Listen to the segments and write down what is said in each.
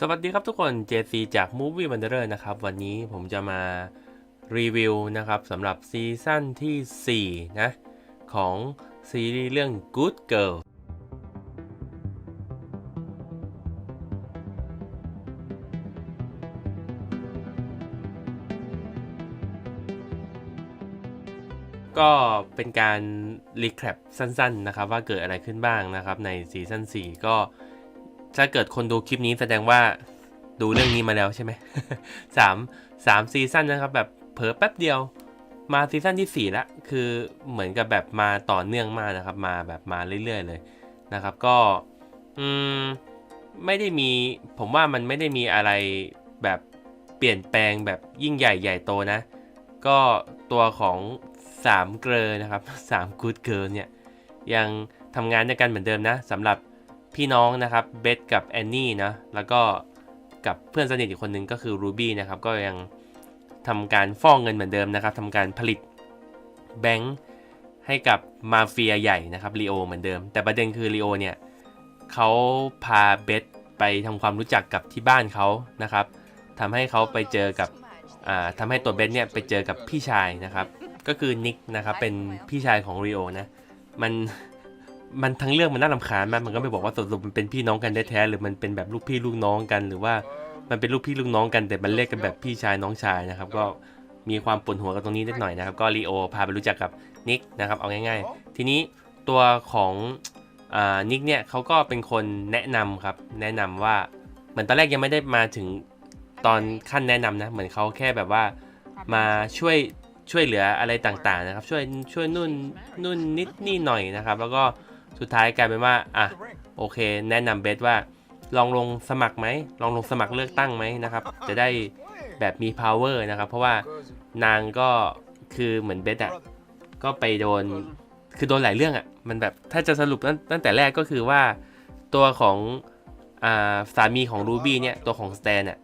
สวัสดีครับทุกคน JC จาก Movie Wanderer นะครับ วันนี้ผมจะมารีวิวนะครับสำหรับซีซั่นที่ 4 นะ ของซีรีส์เรื่อง Good Girl ก็เป็นการรีแคปสั้นๆนะครับ ว่าเกิดอะไรขึ้นบ้างนะครับในซีซั่น4ก็ ถ้าเกิดคนดูคลิปนี้แสดงว่าดูเรื่องนี้มาแล้วใช่ไหมสามสามซีซั่นนะครับ แบบเผลอแป๊บเดียว มาซีซั่นที่สี่แล้วคือเหมือนกับแบบมาต่อเนื่องมากนะครับ มาแบบมาเรื่อยๆเลยนะครับ ก็อืมไม่ได้มีผมว่ามันไม่ได้มีอะไรแบบเปลี่ยนแปลงแบบยิ่งใหญ่ใหญ่โตนะ ก็ตัวของสามเกลอนะครับสามกูดเกิร์เนี่ยยังทำงานด้วยกันเหมือนเดิมนะสำหรับ พี่น้องนะครับเบสกับแอนนี่นะแล้วก็กับเพื่อนสนิทอีกคนนึงก็คือรูบี้นะครับก็ยังทำการฟ้องเงินเหมือนเดิมนะครับทำการผลิตแบงค์ให้กับมาเฟียใหญ่นะครับลีโอเหมือนเดิม แต่ประเด็นคือลีโอเนี่ยเขาพาเบสไปทำความรู้จักกับที่บ้านเขานะครับทำให้เขาไปเจอกับอ่าทำให้ตัวเบสเนี่ยไปเจอกับพี่ชายนะครับ ก็คือนิกนะครับเป็นพี่ชายของลีโอนะมัน มันทั้งเรื่องมันน่ารำคาญมากมันก็ไม่บอกว่าสรุปมันเป็นพี่น้องกันแท้ๆหรือมันเป็นแบบลูกพี่ลูกน้องกันหรือว่ามันเป็นลูกพี่ลูกน้องกันแต่มันเรียกกันแบบพี่ชายน้องชายนะครับ ก็มีความปวดหัวกับตรงนี้นิดหน่อยนะครับ ก็ลีโอพาไปรู้จักกับนิกนะครับเอาง่าย ๆ ทีนี้ตัวของอ่านิกเนี่ยเขาก็เป็นคนแนะนำครับแนะนำว่าเหมือนตอนแรกยังไม่ได้มาถึงตอนขั้นแนะนำนะเหมือนเขาแค่แบบว่ามาช่วยช่วยเหลืออะไรต่างๆนะครับ ช่วยช่วยนู่นนู่นนิดนี่หน่อยนะครับ แล้วก็ สุดท้ายกลายเป็นว่าอะโอเค แนะนำเบสว่าลองลงสมัครไหมลองลงสมัครเลือกตั้งไหมนะครับ จะได้แบบมี power นะครับ เพราะว่านางก็คือเหมือนเบสอะก็ไปโดนคือโดนหลายเรื่องอะมันแบบถ้าจะสรุปตั้งแต่แรกก็คือว่าตัวของอสามีของรูบี้เนี่ยตัวของสแตนอะ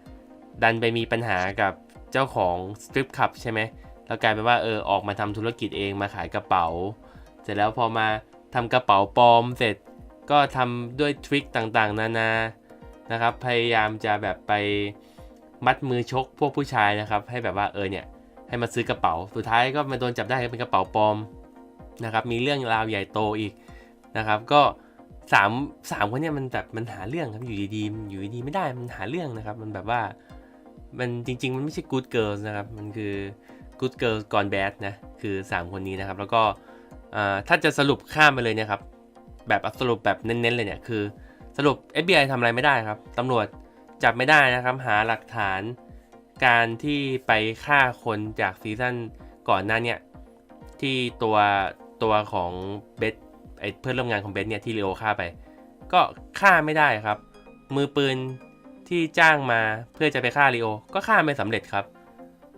ดันไปมีปัญหากับเจ้าของสตริปคับใช่ไหมแล้วกลายเป็นว่าเออออกมาทำธุรกิจเองมาขายกระเป๋า เสร็จแล้วพอมา ทำกระเป๋าปลอมเสร็จ ก็ทำด้วยทริคต่างๆ นานานะครับ พยายามจะแบบไปมัดมือชกพวกผู้ชายนะครับ ให้แบบว่าเออเนี่ยให้มาซื้อกระเป๋า สุดท้ายก็มาโดนจับได้เป็นกระเป๋าปลอมนะครับ มีเรื่องราวใหญ่โตอีกนะครับ ก็สามสามคนเนี่ยมันแบบมันหาเรื่องครับอยู่ดีๆอยู่ดีๆไม่ได้มันหาเรื่องนะครับ มันแบบว่ามันจริง ๆ มันไม่ใช่ good girls นะครับ มันคือ good girls gone bad นะ คือสามคนนี้นะครับ แล้วก็ ถ้าจะสรุปข้ามไปเลยเนี่ยครับ แบบสรุปแบบเน้นๆเลยเนี่ยคือ สรุป FBI ทำอะไรไม่ได้ครับตำรวจจับไม่ได้นะครับหาหลักฐานการที่ไปฆ่าคนจากซีซั่นก่อนหน้าเนี่ยที่ตัวตัวของเบสไอเพื่อนร่วมงานของเบสเนี่ยที่เลโอฆ่าไป ก็ฆ่าไม่ได้ครับ มือปืนที่จ้างมาเพื่อจะไปฆ่าลีโอ ก็ฆ่าไม่สำเร็จครับ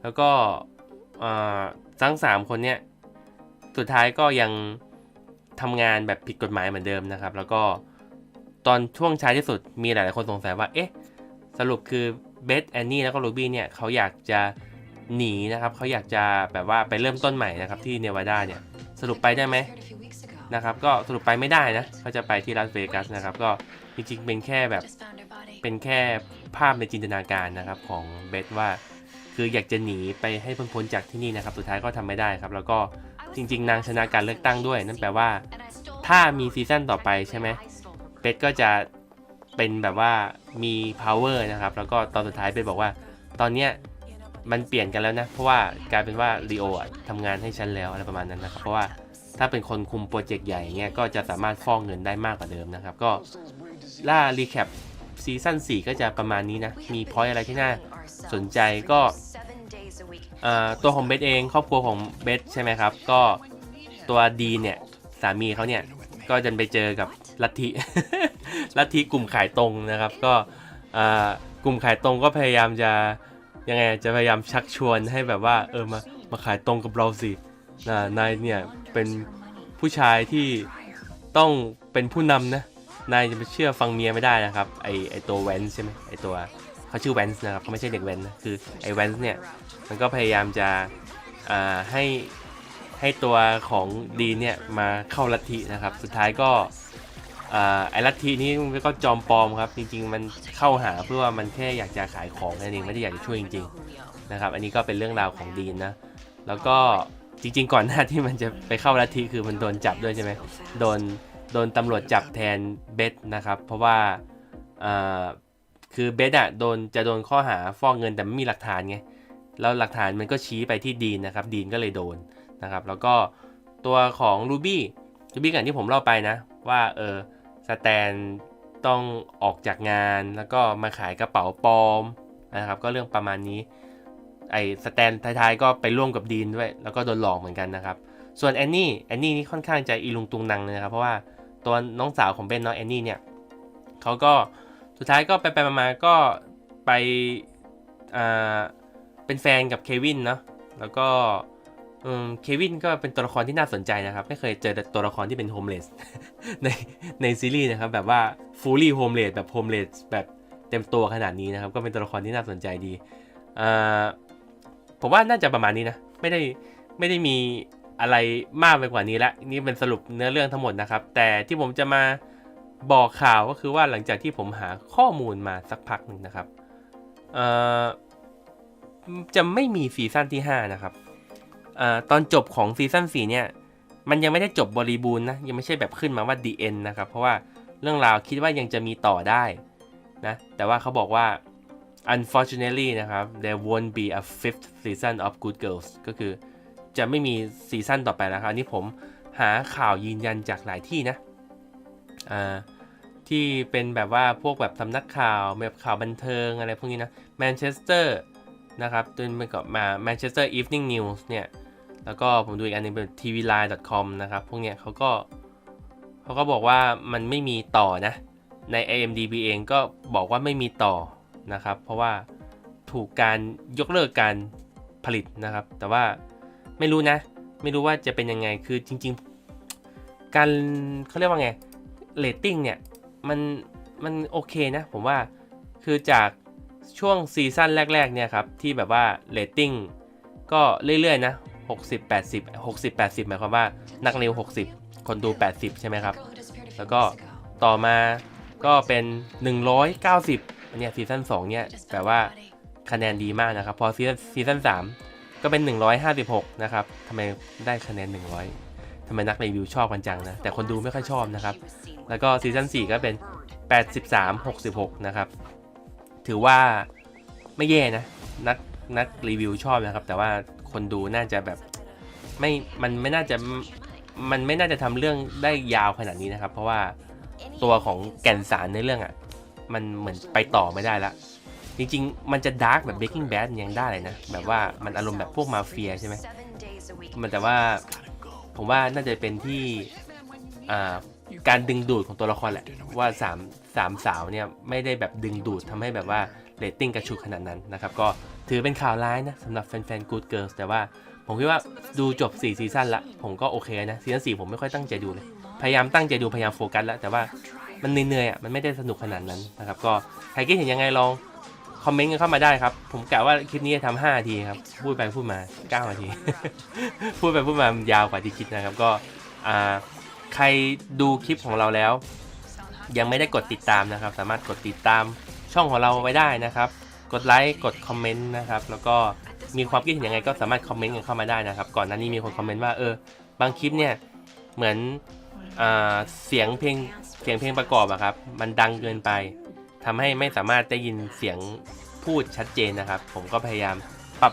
แล้วก็ทั้งสามคนเนี่ย สุดท้ายก็ยังทำงานแบบผิดกฎหมายเหมือนเดิมนะครับ แล้วก็ตอนช่วงช้าที่สุดมีหลาย ๆ คนสงสัยว่า เอ๊ะ สรุปคือเบสแอนนี่แล้วก็โรบี้เนี่ยเขาอยากจะหนีนะครับเขาอยากจะแบบว่าไปเริ่มต้นใหม่นะครับที่เนวาดาเนี่ยสรุปไปได้ไหมนะครับก็สรุปไปไม่ได้นะเขาจะไปที่ลาสเวกัสนะครับก็จริงๆเป็นแค่แบบเป็นแค่ภาพในจินตนาการนะครับของเบสว่าคืออยากจะหนีไปให้พ้นๆจากที่นี่นะครับ สุดท้ายก็ทำไม่ได้ครับ แล้วก็ จริง ๆ นางชนะการเลือกตั้งด้วย นั่นแปลว่า ถ้ามีซีซั่นต่อไปใช่ไหมเบสก็จะเป็นแบบว่ามี power นะครับ แล้วก็ตอนสุดท้ายเบสบอกว่า ตอนเนี้ยมันเปลี่ยนกันแล้วนะ เพราะว่ากลายเป็นว่าลีโออะทำงานให้ฉันแล้วอะไรประมาณนั้นนะครับ เพราะว่าถ้าเป็นคนคุมโปรเจกต์ใหญ่เงี้ยก็จะสามารถฟอกเงินได้มากกว่าเดิมนะครับ ก็ล่ารีแคปซีซั่น4ก็จะประมาณนี้นะ มีพอยอะไรที่น่าสนใจก็ ตัวของเบสเองครอบครัวของเบสใช่ไหมครับ ก็ตัวดีเนี่ยสามีเขาเนี่ยก็จะไปเจอกับลัทธิลัทธิกลุ่มขายตรงนะครับ ก็กลุ่มขายตรงก็พยายามจะยังไงจะพยายามชักชวนให้แบบว่าเออมามาขายตรงกับเราสินะนายเนี่ยเป็นผู้ชายที่ต้องเป็นผู้นำนะนายจะไปเชื่อฟังเมียไม่ได้นะครับไอไอตัวแวนใช่ไหมไอตัว เขาชื่อแวนนะครับเขาไม่ใช่เด็กแวนนะคือไอแวนเนี่ยมันก็พยายามจะให้ให้ตัวของดีเนี่ยมาเข้าลัทธินะครับ สุดท้ายก็ไอลัทธินี้มันก็จอมปลอมครับ จริงๆ มันเข้าหาเพื่อว่ามันแค่อยากจะขายของนั่นเองไม่ได้อยากจะช่วยจริงๆนะครับ อันนี้ก็เป็นเรื่องราวของดีนนะ แล้วก็จริงๆ ก่อนหน้าที่มันจะไปเข้าลัทธิคือมันโดนจับด้วยใช่ไหมโดนโดนตำรวจจับแทนเบสนะครับ เพราะว่า คือเบสอะโดนจะโดนข้อหาฟอกเงินแต่ไม่มีหลักฐานไงแล้วหลักฐานมันก็ชี้ไปที่ดีนนะครับดีนก็เลยโดนนะครับ แล้วก็ตัวของรูบี้รูบี้กันที่ผมเล่าไปนะ ว่าเออสแตนต้องออกจากงานแล้วก็มาขายกระเป๋าปลอมนะครับ ก็เรื่องประมาณนี้ไอ้สแตนท้ายๆก็ไปร่วมกับดีนด้วย แล้วก็โดนหลอกเหมือนกันนะครับ ส่วนแอนนี่แอนนี่นี่ค่อนข้างจะอีลุงตุงนังเลยนะครับ เพราะว่าตัวน้องสาวของเบนเนาะแอนนี่เนี่ยเขาก็ สุดท้ายก็ไปไปมาๆก็ไปอ่าเป็นแฟนกับเควินเนาะแล้วก็เควินก็เป็นตัวละครที่น่าสนใจนะครับ ไม่เคยเจอตัวละครที่เป็นโฮมเลสในในซีรีส์นะครับ แบบว่าฟูลี่โฮมเลสแบบโฮมเลสแบบเต็มตัวขนาดนี้นะครับ ก็เป็นตัวละครที่น่าสนใจดีอ่าผมว่าน่าจะประมาณนี้นะ ไม่ได้ไม่ได้มีอะไรมากไปกว่านี้ละนี่เป็นสรุปเนื้อเรื่องทั้งหมดนะครับ แต่ที่ผมจะมา บอกข่าวก็คือว่าหลังจากที่ผมหาข้อมูลมาสักพักหนึ่งนะครับจะไม่มีซีซั่นที่ 5 นะครับอตอนจบของซีซั่น4เนี่ย มันยังไม่ได้จบบริบูรณ์นะ ยังไม่ใช่แบบขึ้นมาว่า the end นะครับ เพราะว่าเรื่องราวคิดว่ายังจะมีต่อได้นะ แต่ว่าเขาบอกว่า unfortunately นะครับ there won't be a fifth season of Good Girls ก็คือจะไม่มีซีซั่นต่อไปแล้วครับ อันนี้ผมหาข่าวยืนยันจากหลายที่นะ อ่าที่เป็นแบบว่าพวกแบบสำนักข่าวแบบข่าวบันเทิงอะไรพวกนี้นะแมนเชสเตอร์นะครับจนไปกับมา Manchester Evening News เนี่ย แล้วก็ผมดูอีกอันหนึงเป็น tvline.com นะครับ พวกเนี้ยเขาก็เขาก็บอกว่ามันไม่มีต่อนะ ใน IMDb เองก็บอกว่าไม่มีต่อนะครับ เพราะว่าถูกการยกเลิกการผลิตนะครับ แต่ว่าไม่รู้นะ ไม่รู้ว่าจะเป็นยังไงคือจริง ๆ การเขาเรียกว่าไง เรตติ้งเนี่ย มันมันโอเคนะ ผมว่าคือจากช่วงซีซั่นแรก ๆ เนี่ยครับ ที่แบบว่าเรตติ้งก็เรื่อย ๆ นะ 60 80 60 80 หมายความว่านักเร็ว60 คนดู 80 ใช่ไหมครับ แล้วก็ต่อมาก็เป็น 190อันเนี้ยซีซั่น2เนี่ยแปลว่าคะแนนดีมากนะครับ พอซีซั่นซีซั่น3ก็เป็น 156 นะครับทำไมได้คะแนน 100 ทำไมนักรีวิวชอบกันจังนะ แต่คนดูไม่ค่อยชอบนะครับ แล้วก็ซีซั่น4ก็เป็น 83 66 นะครับ ถือว่าไม่แย่นะ นักนักรีวิวชอบนะครับ แต่ว่าคนดูน่าจะแบบไม่ มันไม่น่าจะมันไม่น่าจะทำเรื่องได้ยาวขนาดนี้นะครับ เพราะว่าตัวของแก่นสารในเรื่องอะ่ะ มันเหมือนไปต่อไม่ได้ละจริงๆ มันจะดาร์กแบบ Breaking Bad ยังได้เลยนะ แบบว่ามันอารมณ์แบบพวกมาเฟียใช่ไหมมันแต่ว่า ผมว่าน่าจะเป็นที่การดึงดูดของตัวละครแหละ ว่าสามสามสาวเนี่ยไม่ได้แบบดึงดูดทำให้แบบว่าเรตติ้งกระชุกขนาดนั้นนะครับ ก็ถือเป็นข่าวร้ายนะสำหรับแฟนๆ Good Girls แต่ว่าผมคิดว่าดูจบ 4 ซีซั่นละ ผมก็โอเคนะซีซั่น4ผมไม่ค่อยตั้งใจดูเลย พยายามตั้งใจดูพยายามโฟกัสแล้วแต่ว่ามันเหนื่อยๆอะมันไม่ได้สนุกขนาดนั้นนะครับก็ใครคิดเห็นยังไงลอง คอมเมนต์กันเข้ามาได้ครับ ผมกะว่าคลิปนี้จะทำ5นาทีครับ พูดไปพูดมา9นาที พูดไปพูดมายาวกว่าที่คิดนะครับ ก็อ่าใครดูคลิปของเราแล้ว ยังไม่ได้กดติดตามนะครับ สามารถกดติดตามช่องของเราไว้ได้นะครับ กดไลค์กดคอมเมนต์นะครับ แล้วก็มีความคิดเห็นยังไงก็สามารถคอมเมนต์กันเข้ามาได้นะครับ ก่อนหน้านี้มีคนคอมเมนต์ว่าเออบางคลิปเนี่ยเหมือนอเสียงเพลงเสียงเพลงประกอบอะครับ มันดังเกินไป ทำให้ไม่สามารถได้ยินเสียงพูดชัดเจนนะครับ ผมก็พยายามปรับ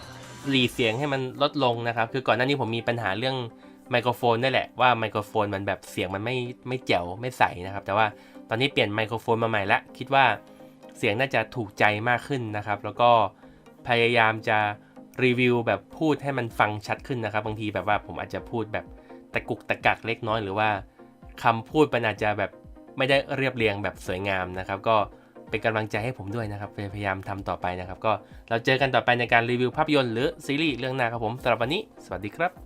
หลีเสียงให้มันลดลงนะครับ คือก่อนหน้านี้ผมมีปัญหาเรื่องไมโครโฟนนี่แหละว่าไมโครโฟนมันแบบเสียงมันไม่ไม่แจ๋วไม่ใสนะครับ แต่ว่าตอนนี้เปลี่ยนไมโครโฟนมาใหม่ละคิดว่าเสียงน่าจะถูกใจมากขึ้นนะครับ แล้วก็พยายามจะรีวิวแบบพูดให้มันฟังชัดขึ้นนะครับ บางทีแบบว่าผมอาจจะพูดแบบตะกุกตะกักเล็กน้อยหรือว่าคำพูดมันอาจจะแบบไม่ได้เรียบเรียงแบบสวยงามนะครับ ก็ เป็นกำลังใจให้ผมด้วยนะครับพยายามทำต่อไปนะครับ ก็เราเจอกันต่อไปในการรีวิวภาพยนตร์หรือซีรีส์เรื่องหน้าครับผมสำหรับวันนี้ สวัสดีครับ